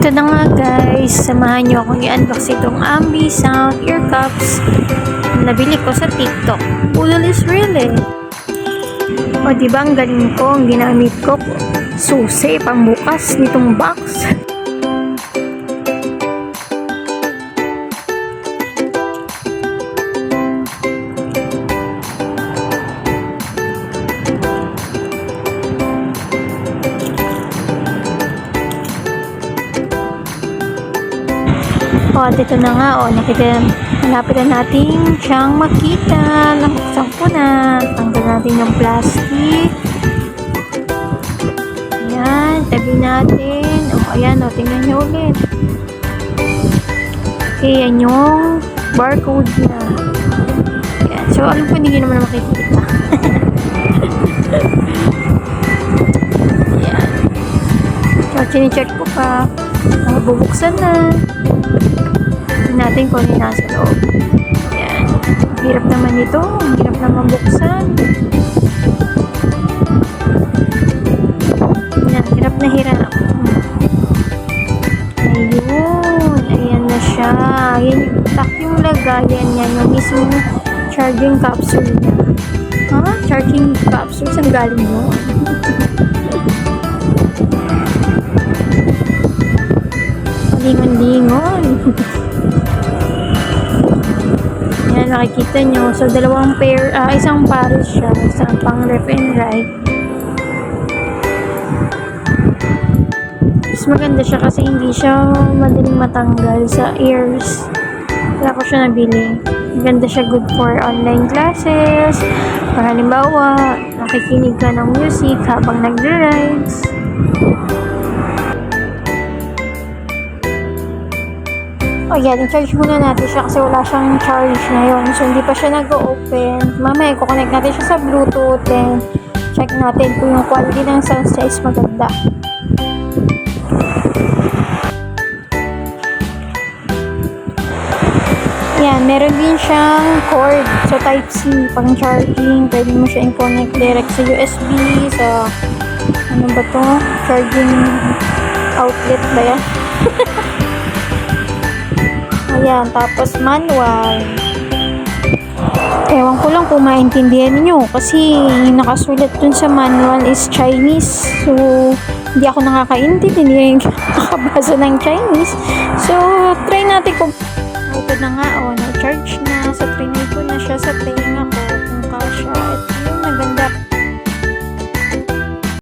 Ito na nga guys, samahan nyo akong i-unbox itong Ambi Sound Ear Cups na nabili ko sa TikTok. Pudol is real eh. O diba ang galing ko, ang ginamit ko, susi pambukas nitong box. O, at na nga, o, nakita, malapit na natin siyang makita. Nakuksan ko na. Tanggal natin yung plastic. Ayan, tabi natin. O, ayan, o, tingnan nyo ulit. Okay, yan yung barcode niya. Ayan, so, alam ko, hindi naman makikita. Ayan. So, chine-check ko pa. Nakabubuksan na. Tingnan natin kung ano nasa loob. Ayan. Hirap naman ito. Hirap naman buksan. Ayan. Hirap na hirap. Ayun. Ayan na siya. Ayan yung tak yung lagayan niya. Yung mismong charging capsule niya. Ha? Charging capsule? Saan galing mo? Lingon-lingon. Yan, nakikita nyo. So, dalawang pair, ah, isang pares siya. Isang pang left and right. Mas maganda siya kasi hindi siya madaling matanggal sa ears. Kaya ko siya nabili. Maganda siya good for online classes. Para halimbawa, nakikinig ka ng music habang nagre-rides. O yan, i-charge muna natin siya kasi wala siyang charge ngayon. So, hindi pa siya nag-open. Mamaya, kukonect natin siya sa Bluetooth. Then, check natin kung yung quality ng sound size maganda. Yan, meron din siyang cord. So, Type-C, pang charging. Pwede mo siya i-connect direct sa USB, sa, ano ba to? Charging outlet ba yan? Ayan, tapos manual. Ewan ko lang kung maintindihan niyo kasi nakasulat dun sa manual is Chinese. So, hindi ako nakakaintindi, hindi rin nakabasa ng Chinese. So, try natin kung ito na nga, oh, na-charge na. So, trinay ko na siya sa tenga ko.